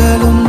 kadalım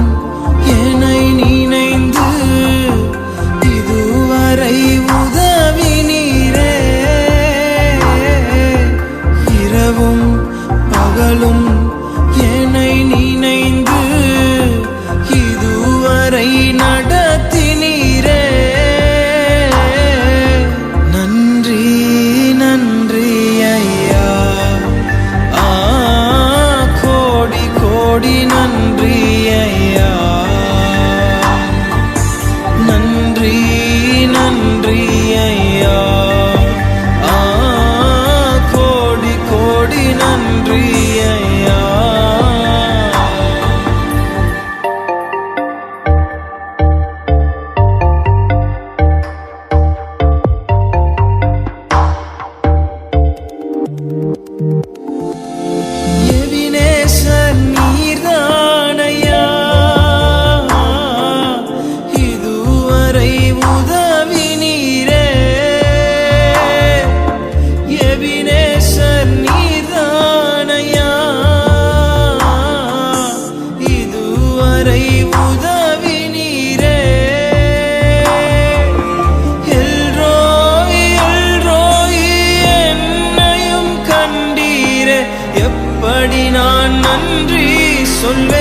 resolver.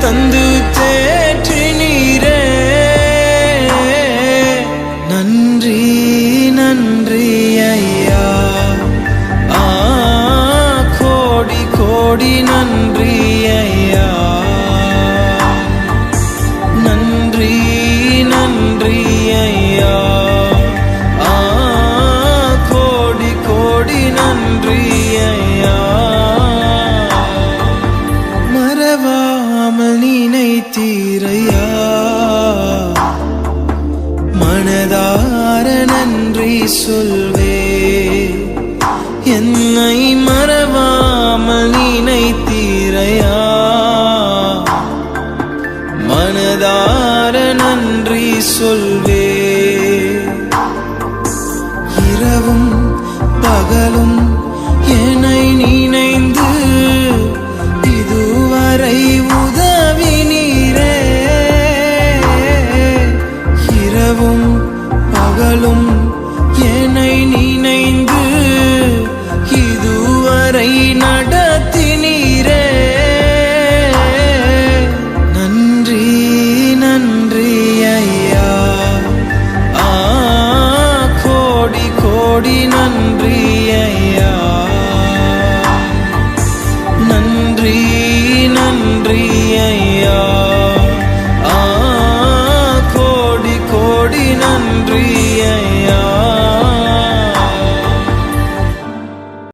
தந்து தேற்றி நீரே. நன்றி நன்றி. சொல்வே என்னை மறவாமல் நினைத்தீரையா? மனதார நன்றி சொல்வே